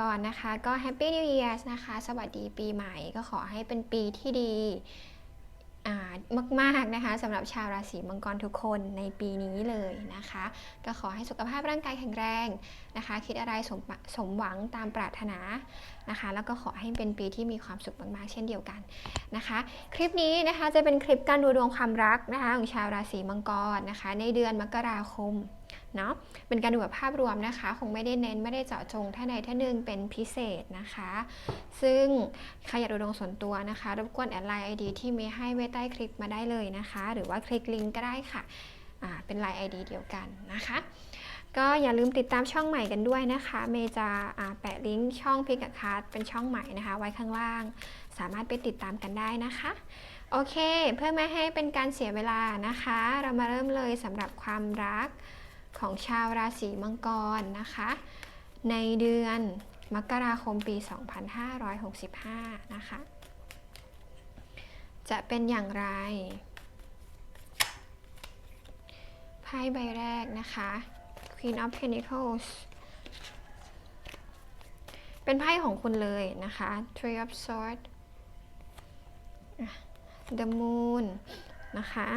กรนะคะ ก็ Happy New Year นะคะ สวัสดีปีใหม่ก็ขอให้เป็นปีที่ดีมากๆนะคะสำหรับชาวราศีมังกรทุกคนในปีนี้เลยนะคะ ก็ขอให้สุขภาพร่างกายแข็งแรงนะคะ คิดอะไรสมสมหวังตามปรารถนานะคะ แล้วก็ขอให้เป็นปีที่มีความสุขมากๆ เช่นเดียวกันนะคะ คลิปนี้นะคะจะเป็นคลิปการดูดวงความรักนะคะของชาวราศีมังกรนะคะ ในเดือนมกราคม เนาะเป็นการดูแบบภาพรวมนะคะ คงไม่ได้เน้นไม่ได้เจาะจงท่านใดท่านหนึ่งเป็นพิเศษนะคะ ซึ่งใครอยากดูดวงส่วนตัวนะคะรบกวนแอดไลน์ไอดีที่มีให้ไว้ใต้คลิปมาได้เลยนะคะ หรือว่าคลิกลิงก์ก็ได้ค่ะอ่าเป็นไลน์ไอดีเดียวกันนะคะ ก็อย่าลืมติดตามช่องใหม่กันด้วยนะคะ เมย์จะแปะลิงก์ช่องพิกัดคาร์ดเป็นช่องใหม่นะคะ ไว้ข้างล่าง สามารถไปติดตามกันได้นะคะโอเค เพื่อไม่ให้เป็นการเสียเวลานะคะ เรามาเริ่มเลยสำหรับความรัก ของชาวราศีมังกรนะคะ ในเดือนมกราคมปี 2565 นะคะ จะเป็นอย่างไรไพ่ใบแรกนะคะ Queen of Pentacles เป็นไพ่ของคุณเลยนะคะ Three of Swords The Moon นะคะ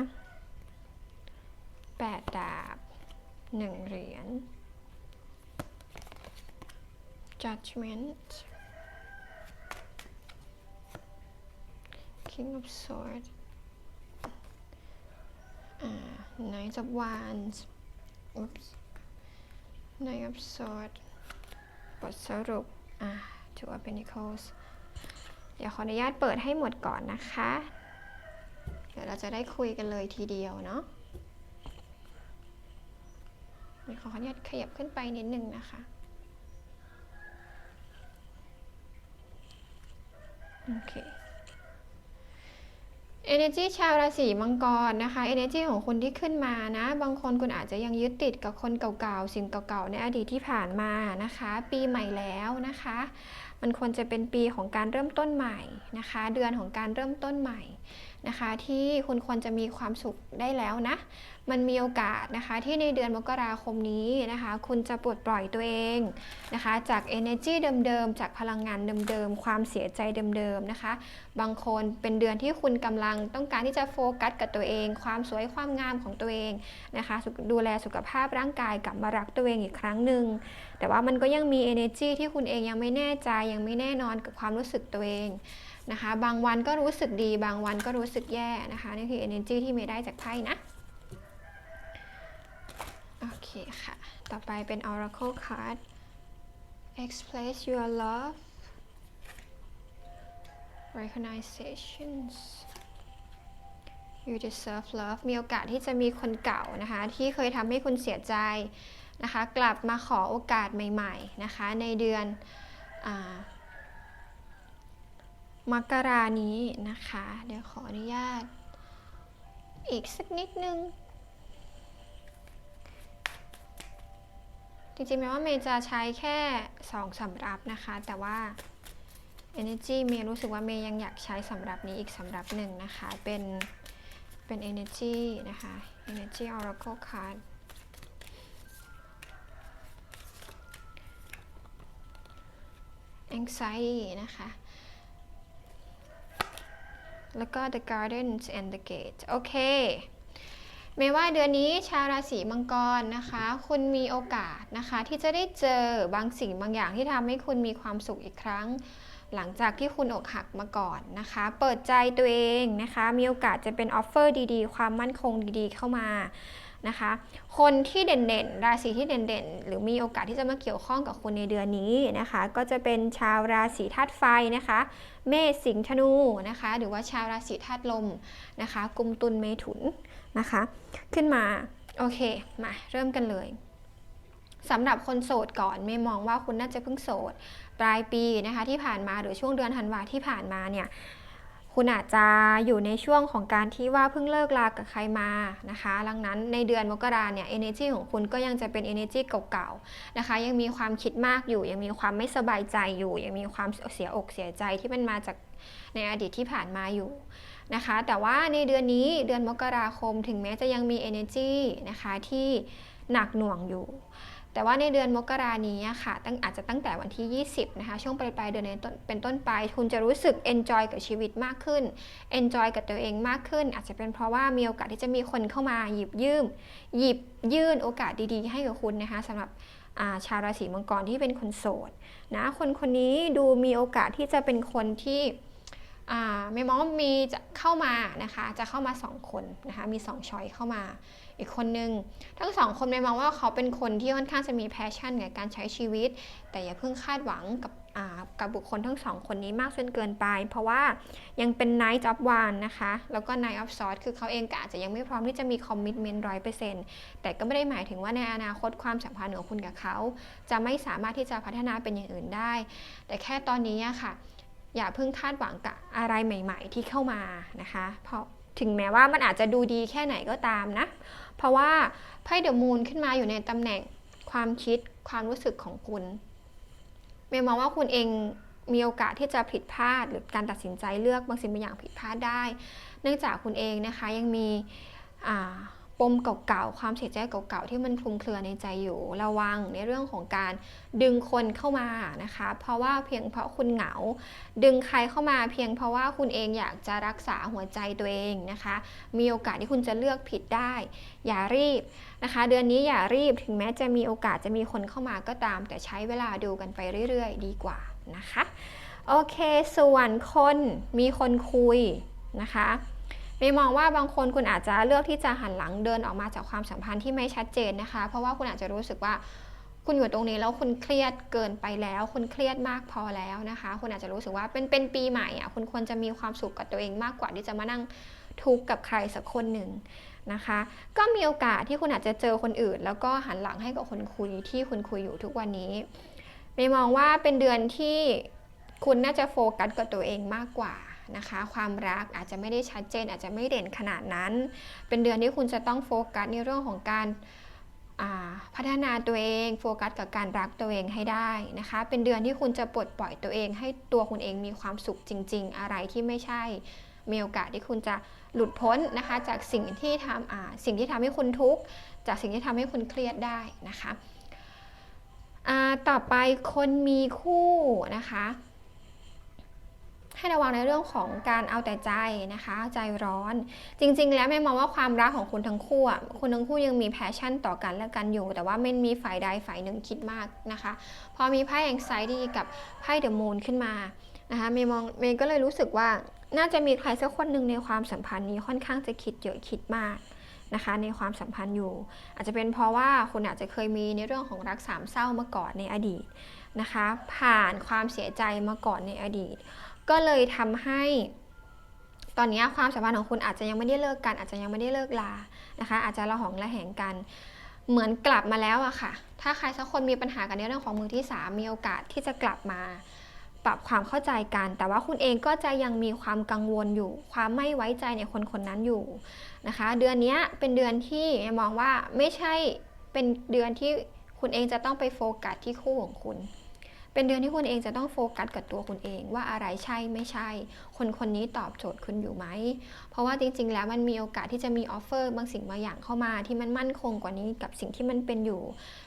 แปดดาบ หนึ่งเหรียญ judgment king of swords knight of wands oops knight of swords บทสรุป อ่า two of pentacles เดี๋ยวขออนุญาตเปิดให้หมดก่อนนะคะ เดี๋ยวเราจะได้คุยกันเลยทีเดียวเนาะ ขออนุญาตขยับขึ้นไปนิดนึงนะคะโอเค Energy ชาวราศีมังกรนะคะ Energy ของคนที่ขึ้นมานะ บางคนคุณอาจจะยังยึดติดกับคนเก่าๆ สิ่งเก่าๆ ในอดีตที่ผ่านมานะคะ ปีใหม่แล้วนะคะ มันควรจะเป็นปีของการเริ่มต้นใหม่นะคะ เดือนของการเริ่มต้นใหม่ นะคะ ที่คุณควรจะมีความสุขได้แล้วนะ มันมีโอกาสนะคะที่ในเดือนมกราคมนี้นะคะ คุณจะปลดปล่อยตัวเองนะคะ จาก energy เดิมๆ จากพลังงานเดิมๆ ความเสียใจเดิมๆนะคะ บางคนเป็นเดือนที่คุณกำลังต้องการที่จะโฟกัสกับตัวเอง ความสวยความงามของตัวเองนะคะ ดูแลสุขภาพร่างกายกลับมารักตัวเองอีกครั้งหนึ่งแต่ว่ามันก็ยังมี energy ที่คุณเองยังไม่แน่ใจยังไม่แน่นอนกับความรู้สึกตัวเอง นะคะ บางวันก็รู้สึกดี บางวันก็รู้สึกแย่นะคะ นี่คือ energy ที่ไม่ได้จากไพ่นะ โอเคค่ะ ต่อไปเป็น oracle card express your love recognitions you deserve love มีโอกาสที่จะมีคนเก่านะคะ ที่เคยทำให้คุณเสียใจนะคะ กลับมาขอโอกาสใหม่ ๆ นะคะ ในเดือน มกรานี้นะคะ เดี๋ยวขออนุญาต อีกสักนิดนึง จริงๆแม้ว่าเมย์จะใช้แค่สองสำรับนะคะ แต่ว่า Energy เมย์รู้สึกว่าเมย์ยังอยากใช้สำรับนี้อีกสำรับหนึ่งนะคะ เป็นเป็น Energy นะคะ Energy Oracle Card anxiety นะคะ แล้วก็ the gardens and the gate โอเคไม่ว่าเดือนนี้ชาวราศีมังกรนะคะ คุณมีโอกาสนะคะ ที่จะได้เจอบางสิ่งบางอย่างที่ทำให้คุณมีความสุขอีกครั้ง หลังจากที่คุณอกหักมาก่อนนะคะ เปิดใจตัวเองนะคะ มีโอกาสจะเป็นออฟเฟอร์ดีๆ ความมั่นคงดีๆ เข้ามา นะคะ คนที่เด่นๆ ราศีที่เด่นๆ หรือมีโอกาสที่จะมาเกี่ยวข้องกับคุณในเดือนนี้นะคะ ก็จะเป็นชาวราศีธาตุไฟนะคะ เมษสิงห์ธนูนะคะ หรือว่าชาวราศีธาตุลมนะคะ กุมตุลเมถุนนะคะ ขึ้นมาโอเคมาเริ่มกันเลยสำหรับคนโสดก่อนไม่มองว่าคุณน่าจะเพิ่งโสด ปลายปีนะคะที่ผ่านมาหรือช่วงเดือนธันวาที่ผ่านมาเนี่ย คุณอาจจะอยู่ในช่วงของการที่ว่าเพิ่งเลิกลากับใครมานะคะดังนั้นในเดือนมกราเนี่ย energy ของคุณก็ยังจะเป็น energy เก่าๆนะคะ ยังมีความคิดมากอยู่ ยังมีความไม่สบายใจอยู่ ยังมีความเสียอกเสียใจที่มันมาจากในอดีตที่ผ่านมาอยู่นะคะ แต่ว่าในเดือนนี้เดือนมกราคมถึงแม้จะยังมี energy นะคะที่หนักหน่วงอยู่ แต่ว่าในเดือนมกรานี้ค่ะตั้งอาจจะตั้งแต่วันที่ 20 นะคะ ช่วงปลายปลายเดือนเป็นต้นเป็นต้นไป คุณจะรู้สึก enjoy กับชีวิตมากขึ้น enjoy กับตัวเองมากขึ้น อาจจะเป็นเพราะว่ามีโอกาสที่จะมีคนเข้ามาหยิบยืม หยิบยื่นโอกาสดีๆ ให้กับคุณนะคะสำหรับาชาวราศีมังกรที่เป็นคนโสดนะ คนคนนี้ดูมีโอกาสที่จะเป็นคนที่ อ่าไม่มองว่ามีจะเข้ามานะคะ จะเข้ามาสองคนนะคะ มีสองช้อยเข้ามา อีกคนนึง ทั้งสองคนไม่มองว่าเขาเป็นคนที่ค่อนข้างจะมีแพชชั่นในการใช้ชีวิต แต่อย่าเพิ่งคาดหวังกับกับบุคคลทั้งสองคนนี้มากจนเกินไป เพราะว่ายังเป็น Night of w a n นะคะ แล้วก็ Night of Swords คือเขาเองก็อาจจะยังไม่พร้อมที่จะมีคอมมิชเมนต์ร้อยเปอร์เซ็นต์แต่ก็ไม่ได้หมายถึงว่าในอนาคตความสัมพันธ์ของคุณกับเขา จะไม่สามารถที่จะพัฒนาเป็นอย่างอื่นได้ แต่แค่ตอนนี้ค่ะ อย่าเพิ่งคาดหวังกับอะไรใหม่ ๆ ที่เข้ามานะคะ เพราะถึงแม้ว่ามันอาจจะดูดีแค่ไหนก็ตามนะ เพราะว่าไพ่เดอะมูนขึ้นมาอยู่ในตำแหน่งความคิดความรู้สึกของคุณเมย์มองว่าคุณเองมีโอกาสที่จะผิดพลาด หรือการตัดสินใจเลือกบางสิ่งบางอย่างผิดพลาดได้ เนื่องจากคุณเองนะคะยังมีอ่า ปมเก่าๆ ความเสียใจเก่าๆ ที่มันคลุมเครือในใจอยู่ ระวังในเรื่องของการดึงคนเข้ามานะคะ เพราะว่าเพียงเพราะคุณเหงา ดึงใครเข้ามาเพียงเพราะว่าคุณเองอยากจะรักษาหัวใจตัวเองนะคะ มีโอกาสที่คุณจะเลือกผิดได้ อย่ารีบนะคะ เดือนนี้อย่ารีบถึงแม้จะมีโอกาสจะมีคนเข้ามาก็ตาม แต่ใช้เวลาดูกันไปเรื่อยๆ ดีกว่านะคะ โอเค ส่วนคนมีคนคุยนะคะ เมย์มองว่าบางคนคุณอาจจะเลือกที่จะหันหลังเดินออกมาจากความสัมพันธ์ที่ไม่ชัดเจนนะคะ เพราะว่าคุณอาจจะรู้สึกว่าคุณอยู่ตรงนี้แล้วคุณเครียดเกินไปแล้ว คุณเครียดมากพอแล้วนะคะ คุณอาจจะรู้สึกว่าเป็นเป็นปีใหม่อะคุณควรจะมีความสุขกับตัวเองมากกว่าที่จะมานั่งทุกข์กับใครสักคนหนึ่งนะคะ ก็มีโอกาสที่คุณอาจจะเจอคนอื่น แล้วก็หันหลังให้กับคนคุยที่คุณคุยอยู่ทุกวันนี้เมย์มองว่าเป็นเดือนที่คุณน่าจะโฟกัสกับตัวเองมากกว่า นะคะ ความรักอาจจะไม่ได้ชัดเจน อาจจะไม่เด่นขนาดนั้น เป็นเดือนที่คุณจะต้องโฟกัสในเรื่องของการพัฒนาตัวเองโฟกัสกับการรักตัวเองให้ได้นะคะ เป็นเดือนที่คุณจะปลดปล่อยตัวเอง ให้ตัวคุณเองมีความสุขจริง ๆ อะไรที่ไม่ใช่มีโอกาสที่คุณจะหลุดพ้นนะคะ จากสิ่งที่ทำสิ่งที่ทำให้คุณทุกข์จากสิ่งที่ทำให้คุณเครียดได้นะคะต่อไปคนมีคู่นะคะ ให้ระวังในเรื่องของการเอาแต่ใจนะคะ ใจร้อน จริง ๆ แล้วแม่มองว่าความรักของคุณทั้งคู่อะคุณทั้งคู่ยังมีแพชชั่นต่อกันและกันอยู่ แต่ว่าไม่มีฝ่ายใดฝ่ายหนึ่งคิดมากนะคะ พอมีไพ่ anxiety กับไพ่เดอะมูนขึ้นมานะคะเมย์มองเมย์ก็เลยรู้สึกว่าน่าจะมีใครสักคนหนึ่งในความสัมพันธ์นี้ค่อนข้างจะคิดเยอะคิดมากนะคะในความสัมพันธ์อยู่ อาจจะเป็นเพราะว่าคุณอาจจะเคยมีในเรื่องของรักสามเศร้ามาก่อนในอดีตนะคะ ผ่านความเสียใจมาก่อนในอดีต ก็เลยทำให้ ตอนนี้ความสัมพันธ์ของคุณอาจจะยังไม่ได้เลิกกัน อาจจะยังไม่ได้เลิกลานะคะ อาจจะระหองระแหงกัน เหมือนกลับมาแล้วอะค่ะ ถ้าใครสักคนมีปัญหากันในเรื่องของมือที่สามมีโอกาสที่จะกลับมาปรับความเข้าใจกัน แต่ว่าคุณเองก็จะยังมีความกังวลอยู่ ความไม่ไว้ใจในคนคนนั้นอยู่นะคะ เดือนนี้เป็นเดือนที่มองว่าไม่ใช่เป็นเดือนที่คุณเองจะต้องไปโฟกัสที่คู่ของคุณ เป็นเดือนที่คุณเองจะต้องโฟกัสกับตัวคุณเองว่าอะไรใช่ไม่ใช่ คนคนนี้ตอบโจทย์คุณอยู่ไหม เพราะว่าจริง ๆ แล้วมันมีโอกาสที่จะมีออฟเฟอร์บางสิ่งบางอย่างเข้ามา ที่มันมั่นคงกว่านี้กับสิ่งที่มันเป็นอยู่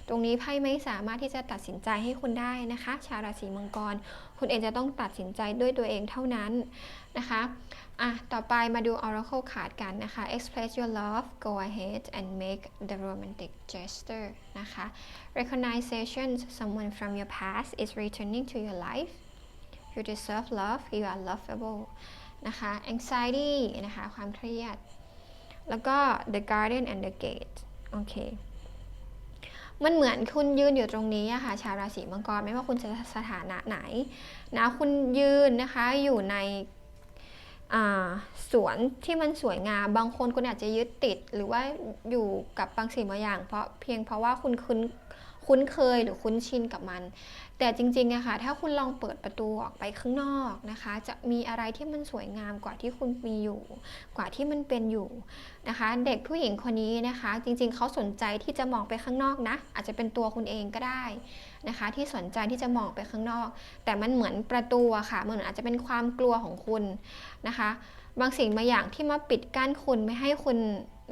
ตรงนี้ไพ่ไม่สามารถที่จะตัดสินใจให้คุณได้นะคะ ชาวราศีมังกร คุณเองจะต้องตัดสินใจด้วยตัวเองเท่านั้นนะคะ อะ ต่อไปมาดู Oracle card กันนะคะ Express your love go ahead and make the romantic gesture นะคะ Recognition someone from your past is returning to your life you deserve love you are lovable นะคะ anxiety นะคะ ความเครียด แล้วก็ the garden and the gate โอเค มันเหมือนคุณยืนอยู่ตรงนี้อะค่ะ ชาวราศีมังกร ไม่ว่าคุณจะสถานะไหนนะ คุณยืนนะคะ อยู่ใน สวนที่มันสวยงามบางคนคุณอาจจะยึดติด หรือว่าอยู่กับบางสิ่งบางอย่าง เพราะเพียงเพราะว่าคุณคุ้น คุ้นเคยหรือคุ้นชินกับมัน แต่จริงๆอะค่ะถ้าคุณลองเปิดประตูออกไปข้างนอกนะคะ จะมีอะไรที่มันสวยงามกว่าที่คุณมีอยู่ กว่าที่มันเป็นอยู่นะคะ เด็กผู้หญิงคนนี้นะคะ จริงๆ เขาสนใจที่จะมองไปข้างนอกนะ อาจจะเป็นตัวคุณเองก็ได้นะคะ ที่สนใจที่จะมองไปข้างนอก แต่มันเหมือนประตูอะค่ะเหมือนอาจจะเป็นความกลัวของคุณนะคะ บางสิ่งบางอย่างที่มาปิดกั้นคุณไม่ให้คุณ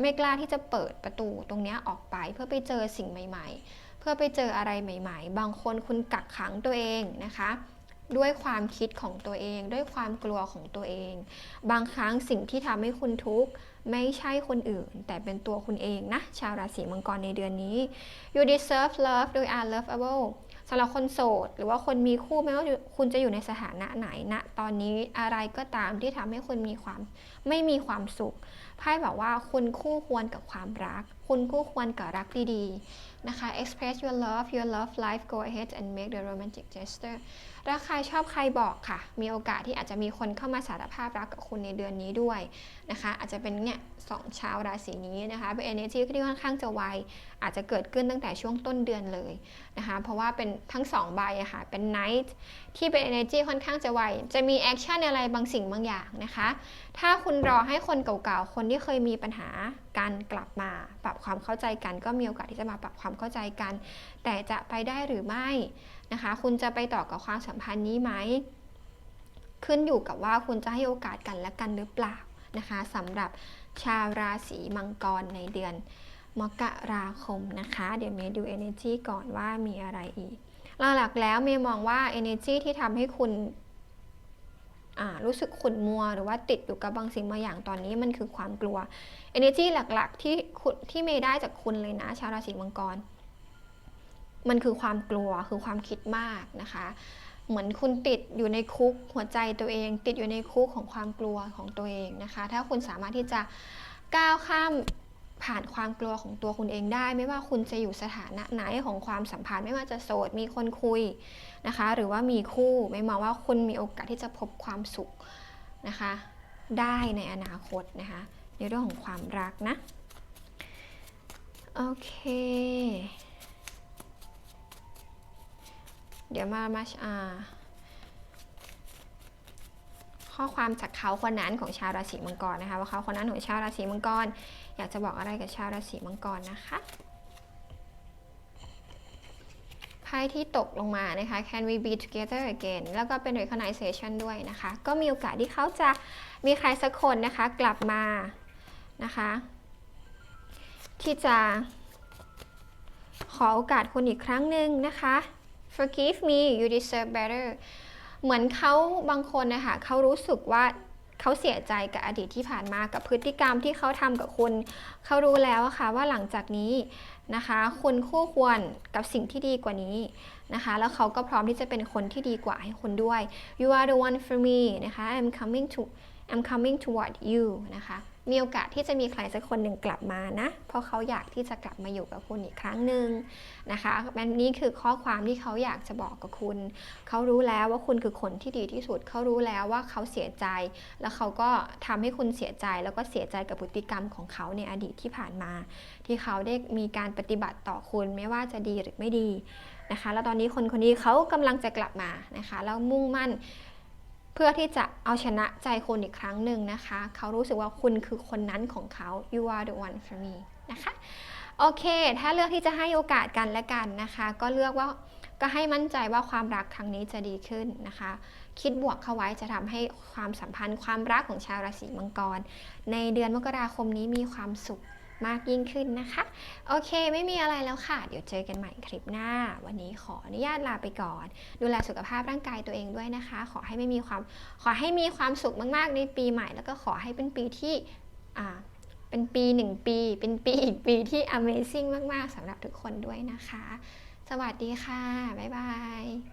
ไม่กล้าที่จะเปิดประตูตรงนี้ออกไปเพื่อไปเจอสิ่งใหม่ ๆ เพื่อไปเจออะไรใหม่ ๆ บางคนคุณกักขังตัวเองนะคะ ด้วยความคิดของตัวเอง ด้วยความกลัวของตัวเอง บางครั้งสิ่งที่ทำให้คุณทุกข์ไม่ใช่คนอื่น แต่เป็นตัวคุณเองนะ ชาวราศีมังกรในเดือนนี้ you deserve love โดย are lovable สำหรับคนโสด หรือว่าคนมีคู่ไม่ว่าคุณจะอยู่ในสถานะไหนณนะตอนนี้อะไรก็ตามที่ทำให้คุณมีความไม่มีความสุขไพ่บอกว่าคุณคู่ควรกับความรัก คุณคู่ควรกับรักดีๆ นะคะ express your love your love life go ahead and make the romantic gesture รักใครชอบใครบอกค่ะ มีโอกาสที่อาจจะมีคนเข้ามาสารภาพรักกับคุณในเดือนนี้ด้วยนะคะ อาจจะเป็นเนี่ยสองชาวราศีนี้นะคะ เป็น energy ที่ค่อนข้างจะไว อาจจะเกิดขึ้นตั้งแต่ช่วงต้นเดือนเลยนะคะ เพราะว่าเป็นทั้งสองใบอะค่ะ เป็น night ที่เป็น energy ค่อนข้างจะไว จะมี action อะไรบางสิ่งบางอย่างนะคะ ถ้าคุณรอให้คนเก่าๆ คนที่เคยมีปัญหาการกลับมาปรับความเข้าใจกัน ก็มีโอกาสที่จะมาปรับความเข้าใจกัน แต่จะไปได้หรือไม่นะคะ คุณจะไปต่อกับความสัมพันธ์นี้ไหม ขึ้นอยู่กับว่าคุณจะให้โอกาสกันและกันหรือเปล่านะคะสำหรับชาวราศีมังกรในเดือนมกราคมนะคะ เดี๋ยวเมดู energy ก่อนว่ามีอะไรอีก หลักๆแล้วเมย์มองว่า energy ที่ทำให้คุณรู้สึกขุ่นมัวหรือว่าติดอยู่กับบางสิ่งบางอย่างตอนนี้มันคือความกลัว energy หลักๆที่ที่เมย์ได้จากคุณเลยนะ ชาวราศีมังกร มันคือความกลัวคือความคิดมากนะคะ เหมือนคุณติดอยู่ในคุกหัวใจตัวเอง ติดอยู่ในคุกของความกลัวของตัวเองนะคะ ถ้าคุณสามารถที่จะก้าวข้าม ผ่านความกลัวของตัวคุณเองได้ ไม่ว่าคุณจะอยู่สถานะไหนของความสัมพันธ์ ไม่ว่าจะโสดมีคนคุยนะคะ หรือว่ามีคู่ไม่มองว่าคุณมีโอกาสที่จะพบความสุขนะคะ ได้ในอนาคตนะคะ ในเรื่องของความรักนะโอเค เดี๋ยวมามาอ่า ข้อความจากเขาคนนั้นของชาวราศีมังกรนะคะ ว่าเขาคนนั้นของชาวราศีมังกร อยากจะบอกอะไรกับชาวราศีมังกรนะคะไพ่ที่ตกลงมานะคะ Can we be together again แล้วก็เป็น recognition ด้วยนะคะ ก็มีโอกาสที่เขาจะมีใครสักคนนะคะ กลับมานะคะ ที่จะขอโอกาสคุณอีกครั้งหนึ่งนะคะ forgive me you deserve better เหมือนเขาบางคนนะคะเขารู้สึกว่าเขาเสียใจกับอดีตที่ผ่านมากับพฤติกรรมที่เขาทำกับคุณเขารู้แล้วค่ะว่าหลังจากนี้นะคะคุณคู่ควรกับสิ่งที่ดีกว่านี้นะคะ แล้วเขาก็พร้อมที่จะเป็นคนที่ดีกว่าให้คุณด้วย you are the one for me นะคะ I'm coming to I'm coming toward you นะคะ มีโอกาสที่จะมีใครสักคนหนึ่งกลับมานะ เพราะเขาอยากที่จะกลับมาอยู่กับคุณอีกครั้งหนึ่งนะคะแบบนี้คือข้อความที่เขาอยากจะบอกกับคุณ เขารู้แล้วว่าคุณคือคนที่ดีที่สุด เขารู้แล้วว่าเขาเสียใจ แล้วเขาก็ทำให้คุณเสียใจ แล้วก็เสียใจกับพฤติกรรมของเขาในอดีตที่ผ่านมา ที่เขาได้มีการปฏิบัติต่อคุณไม่ว่าจะดีหรือไม่ดีนะคะ แล้วตอนนี้คนคนนี้เขากำลังจะกลับมานะคะ แล้วมุ่งมั่น เพื่อที่จะเอาชนะใจคุณอีกครั้งหนึ่งนะคะ เขารู้สึกว่าคุณคือคนนั้นของเขา you are the one for me นะคะ โอเค ถ้าเลือกที่จะให้โอกาสกันและกันนะคะ ก็เลือกว่าก็ให้มั่นใจว่าความรักครั้งนี้จะดีขึ้นนะคะ คิดบวกเข้าไว้จะทำให้ความสัมพันธ์ความรักของชาวราศีมังกร ในเดือนมกราคมนี้มีความสุข มากยิ่งขึ้นนะคะ โอเค ไม่มีอะไรแล้วค่ะ เดี๋ยวเจอกันใหม่คลิปหน้า วันนี้ขออนุญาตลาไปก่อน ดูแลสุขภาพร่างกายตัวเองด้วยนะคะ ขอให้ไม่มีความขอให้มีความสุขมากๆ ในปีใหม่ แล้วก็ขอให้เป็นปีที่อ่าเป็นปีหนึ่งปี เป็นปีอีกปีที่ Amazing มาก ๆสำหรับทุกคนด้วยนะคะ สวัสดีค่ะ บ๊ายบาย